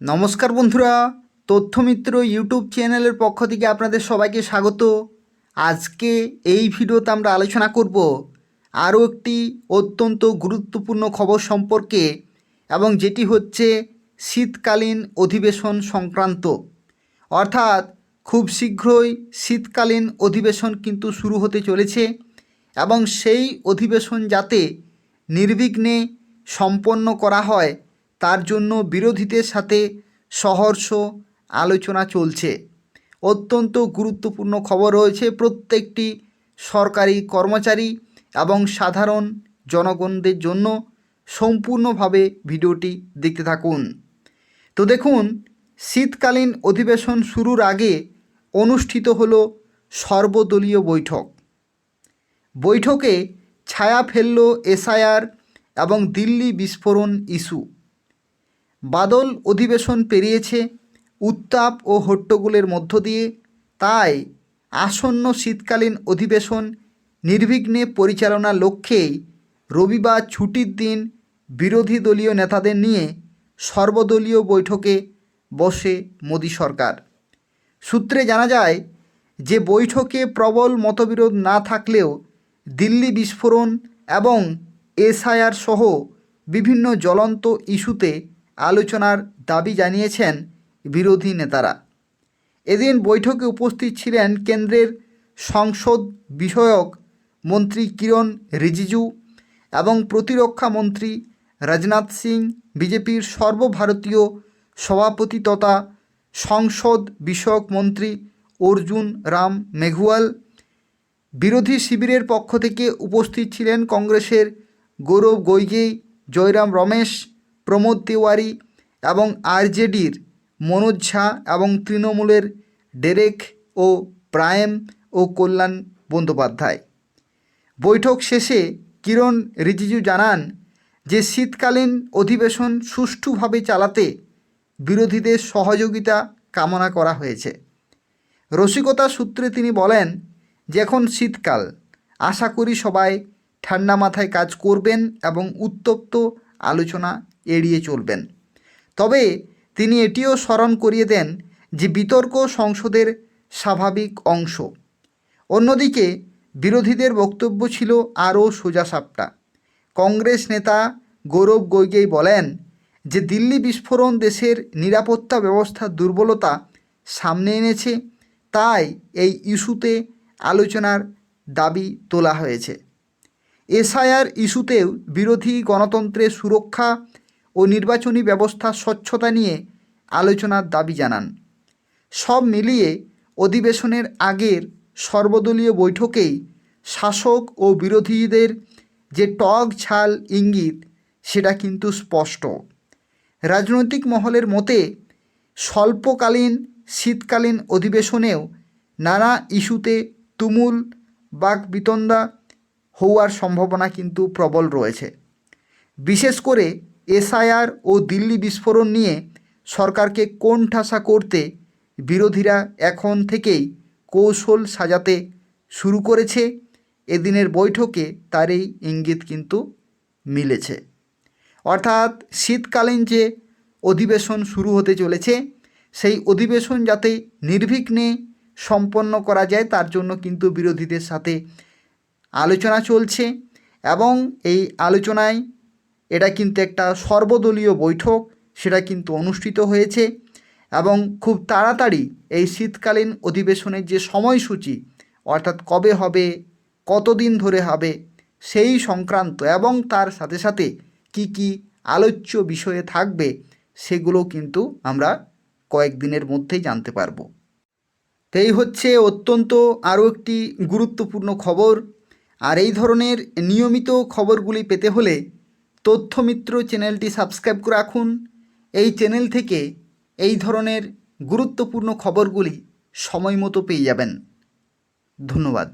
নমস্কার বন্ধুরা, তথ্যমিত্র ইউটিউব চ্যানেলের পক্ষ থেকে আপনাদের সবাইকে স্বাগত। আজকে এই ভিডিওতে আমরা আলোচনা করব আরও একটি অত্যন্ত গুরুত্বপূর্ণ খবর সম্পর্কে এবং যেটি হচ্ছে শীতকালীন অধিবেশন সংক্রান্ত। অর্থাৎ খুব শীঘ্রই শীতকালীন অধিবেশন কিন্তু শুরু হতে চলেছে এবং সেই অধিবেশন যাতে নির্বিঘ্নে সম্পন্ন করা হয় তার জন্য বিরোধীদের সাথে সহর্ষ আলোচনা চলছে। অত্যন্ত গুরুত্বপূর্ণ খবর রয়েছে প্রত্যেকটি সরকারি কর্মচারী এবং সাধারণ জনগণদের জন্য সম্পূর্ণভাবে ভিডিওটি দেখতে থাকুন। তো দেখুন, শীতকালীন অধিবেশন শুরুর আগে অনুষ্ঠিত হল সর্বদলীয় বৈঠক। বৈঠকে ছায়া ফেলল এসআইআর এবং দিল্লি বিস্ফোরণ ইস্যু। বাদল অধিবেশন পেরিয়েছে, উত্তাপ ও হট্টগোলের মধ্য দিয়ে। তাই আসন্ন শীতকালীন অধিবেশন নির্বিঘ্নে পরিচালনার লক্ষ্যেই রবিবার ছুটির দিন বিরোধী দলীয় নেতাদের নিয়ে সর্বদলীয় বৈঠকে বসে মোদী সরকার। সূত্রে জানা যায় যে বৈঠকে প্রবল মতবিরোধ না থাকলেও দিল্লি বিস্ফোরণ এবং এসআইআর সহ বিভিন্ন জ্বলন্ত ইস্যুতে আলোচনার দাবি জানিয়েছেন বিরোধী নেতারা। এদিন বৈঠকে উপস্থিত ছিলেন কেন্দ্রের সংসদ বিষয়ক মন্ত্রী কিরণ রিজিজু এবং প্রতিরক্ষা মন্ত্রী রাজনাথ সিং, বিজেপির সর্বভারতীয় সভাপতি তথা সংসদ বিষয়ক মন্ত্রী অর্জুন রাম মেঘওয়াল, বিরোধী শিবিরের পক্ষ থেকে উপস্থিত ছিলেন কংগ্রেসের গৌরব গৈগেই জয়রাম রমেশ প্রমোদ তিওয়ারি এবং আরজেডির মনোজ ঝা এবং তৃণমূলের ডেরেক ও প্রায়েম ও কল্যাণ বন্দ্যোপাধ্যায়। বৈঠক শেষে কিরণ রিজিজু জানান যে, শীতকালীন অধিবেশন সুষ্ঠুভাবে চালাতে বিরোধীদের সহযোগিতা কামনা করা হয়েছে। রসিকতা সূত্রে তিনি বলেন যে, এখন শীতকাল। আশা করি সবাই ঠান্ডা মাথায় কাজ করবেন এবং উত্তপ্ত আলোচনা এড়িয়ে চলবেন। তবে তিনি এটিও স্মরণ করিয়ে দেন যে বিতর্ক সংসদের স্বাভাবিক অংশ। অন্যদিকে বিরোধীদের বক্তব্য ছিল আরও সোজাসাপটা। কংগ্রেস নেতা গৌরব গৈগেই বলেন যে দিল্লি বিস্ফোরণ দেশের নিরাপত্তা ব্যবস্থার দুর্বলতা সামনে এনেছে, তাই এই ইস্যুতে আলোচনার দাবি তোলা হয়েছে। এসআইআর ইস্যুতেও বিরোধী গণতন্ত্রের সুরক্ষা ও নির্বাচনী ব্যবস্থা স্বচ্ছতা নিয়ে আলোচনার দাবি জানান। সব মিলিয়ে অধিবেশনের আগের সর্বদলীয় বৈঠকেই শাসক ও বিরোধীদের যে টক ঝাল ইঙ্গিত, সেটা কিন্তু স্পষ্ট। রাজনৈতিক মহলের মতে, স্বল্পকালীন, শীতকালীন অধিবেশনেও নানা ইস্যুতে তুমুল বাকবিতণ্ডা হওয়ার সম্ভাবনা কিন্তু প্রবল রয়েছে। বিশেষ করে এসআইআর ও দিল্লি বিস্ফোরণ নিয়ে সরকারকে কোণঠাসা করতে বিরোধীরা এখন থেকেই কৌশল সাজাতে শুরু করেছে। এদিনের বৈঠকে তার এই ইঙ্গিত কিন্তু মিলেছে। অর্থাৎ শীতকালীন যে অধিবেশন শুরু হতে চলেছে, সেই অধিবেশন যাতে নির্বিঘ্নে সম্পন্ন করা যায়, তার জন্য কিন্তু বিরোধীদের সাথে আলোচনা চলছে এবং এই আলোচনায় এটা কিন্তু একটা সর্বদলীয় বৈঠক, সেটা কিন্তু অনুষ্ঠিত হয়েছে এবং খুব তাড়াতাড়ি এই শীতকালীন অধিবেশনের যে সময়সূচি, অর্থাৎ কবে হবে, কতদিন ধরে হবে, সেই সংক্রান্ত এবং তার সাথে সাথে কি কি আলোচ্য বিষয়ে থাকবে, সেগুলো কিন্তু আমরা কয়েকদিনের মধ্যেই জানতে পারব। এই হচ্ছে অত্যন্ত আরও একটি গুরুত্বপূর্ণ খবর। আর এই ধরনের নিয়মিত খবরগুলি পেতে হলে তথ্যমিত্র চ্যানেলটি সাবস্ক্রাইব করে রাখুন। এই চ্যানেল থেকে এই ধরনের গুরুত্বপূর্ণ খবরগুলি সময় মতো পেয়ে যাবেন। ধন্যবাদ।